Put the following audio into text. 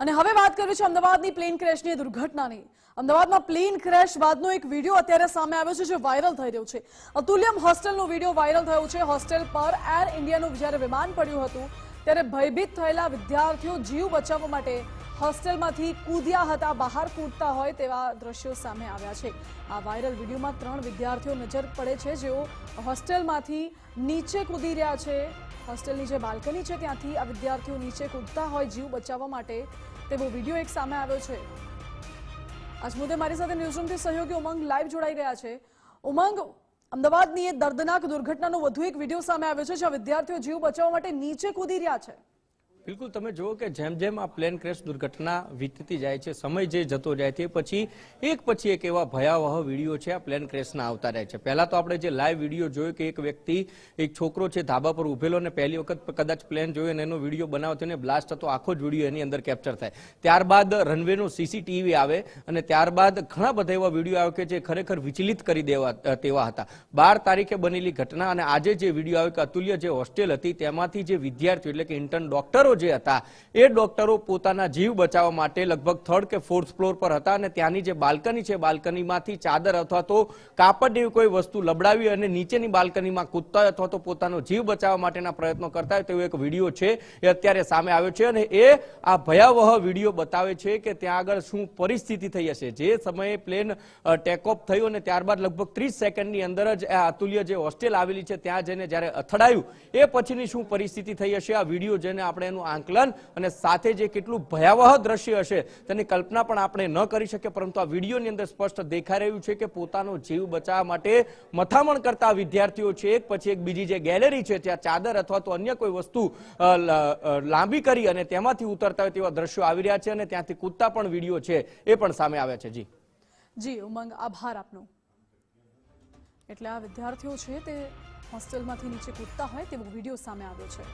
અને હવે વાત કરીએ છે અમદાવાદની પ્લેન ક્રેશની દુર્ઘટનાની. અમદાવાદમાં પ્લેન ક્રેશ બાદનો એક વીડિયો અત્યારે સામે આવ્યો છે, જે વાયરલ થઈ રહ્યો છે. અતુલ્યમ હોસ્ટેલનો વીડિયો વાયરલ થયો છે. હોસ્ટેલ પર એર ઇન્ડિયાનું જ્યારે વિમાન પડ્યું હતું, ત્યારે ભયભીત થયેલા વિદ્યાર્થીઓ જીવ બચાવવા માટે હોસ્ટેલમાંથી કૂદ્યા હતા, બહાર કૂદતા હોય તેવા દ્રશ્યો સામે આવ્યા છે. આ વાયરલ વિડીયોમાં ત્રણ વિદ્યાર્થીઓ નજર પડે છે, જેઓ હોસ્ટેલમાંથી નીચે કૂદી રહ્યા છે. હોસ્ટેલની જે બાલ્કની છે, ત્યાંથી આ વિદ્યાર્થીઓ નીચે કૂદતા હોય જીવ બચાવવા માટે તેવો વીડિયો એક સામે આવ્યો છે. આજ મુદ્દે મારી સાથે ન્યૂઝરૂમથી સહયોગી ઉમંગ લાઈવ જોડાઈ ગયા છે. ઉમંગ, અમદાવાદની એ દર્દનાક દુર્ઘટનાનો વધુ એક વીડિયો સામે આવ્યો છે, જ્યાં વિદ્યાર્થીઓ જીવ બચાવવા માટે નીચે કૂદી રહ્યા છે. બિલકુલ, તમે જુઓ કે જેમ જેમ આ પ્લેન ક્રેશ દુર્ઘટના વીતતી જાય છે, સમય જે જતો જાય તે પછી, એક પછી એક એવા ભયાવહ વીડિયો છે આ પ્લેન ક્રેશના આવતા રહે છે. પહેલા તો આપણે જે લાઈવ વીડિયો જોયો કે એક વ્યક્તિ, એક છોકરો છે, ધાબા પર ઉભેલો અને પહેલી વખત કદાચ પ્લેન જોયો અને એનો વીડિયો બનાવતો અને બ્લાસ્ટ હતો, આખો જ વીડિયો એની અંદર કેપ્ચર થાય. ત્યારબાદ રનવેનું સીસીટીવી આવે અને ત્યારબાદ ઘણા બધા એવા વીડિયો આવે કે જે ખરેખર વિચલિત કરી દેવા તેવા હતા. બાર તારીખે બનેલી ઘટના અને આજે જે વીડિયો આવ્યો કે અતુલ્ય જે હોસ્ટેલ હતી, તેમાંથી જે વિદ્યાર્થીઓ એટલે કે ઇન્ટર્ન ડોક્ટરો જે હતા, એ ડોક્ટરો પોતાના જીવ બચાવવા માટે લગભગ થર્ડ કે ફોર્થ ફ્લોર પર હતા અને ત્યાંની જે બાલ્કની છે, બાલ્કનીમાંથી ચાદર અથવા તો કાપડ જેવી કોઈ વસ્તુ લબડાવી અને નીચેની બાલ્કનીમાં કૂદતા અથવા તો પોતાનો જીવ બચાવવા માટેના પ્રયત્નો કરતા હોય તેવો એક વીડિયો છે, એ અત્યારે સામે આવ્યો છે અને એ આ ભયાવહ વીડિયો બતાવે છે કે ત્યાં આગળ શું પરિસ્થિતિ થઈ હશે. જે સમયે પ્લેન ટેકઓફ થયું અને ત્યારબાદ લગભગ ત્રીસ સેકન્ડની અંદર જ આ અતુલ્ય જે હોસ્ટેલ આવેલી છે, ત્યાં જઈને જ્યારે અથડાયું, એ પછીની શું પરિસ્થિતિ થઈ હશે, આ વીડિયો જેને આપણે એનું આંકલન અને સાથે જે કેટલું ભયાવહ દ્રશ્ય હશે તેની કલ્પના પણ આપણે ન કરી શકીએ, પરંતુ આ વિડીયોની અંદર સ્પષ્ટ દેખાઈ રહ્યું છે કે પોતાનો જીવ બચાવવા માટે મથામણ કરતા વિદ્યાર્થીઓ છે, એક પછી એક બીજી જે ગેલેરી છે, ત્યાં ચાદર અથવા તો અન્ય કોઈ વસ્તુ લાંબી કરી અને તેમાંથી ઉતરતા હોય તેવા દ્રશ્યો આવી રહ્યા છે અને ત્યાંથી કૂદતા પણ વીડિયો છે, એ પણ સામે આવ્યા છે. જી. જી, ઉમંગ, આભાર આપનો. એટલે આ વિદ્યાર્થીઓ છે તે હોસ્ટેલમાંથી નીચે કૂદતા હોય તેવો વીડિયો સામે આવ્યો છે.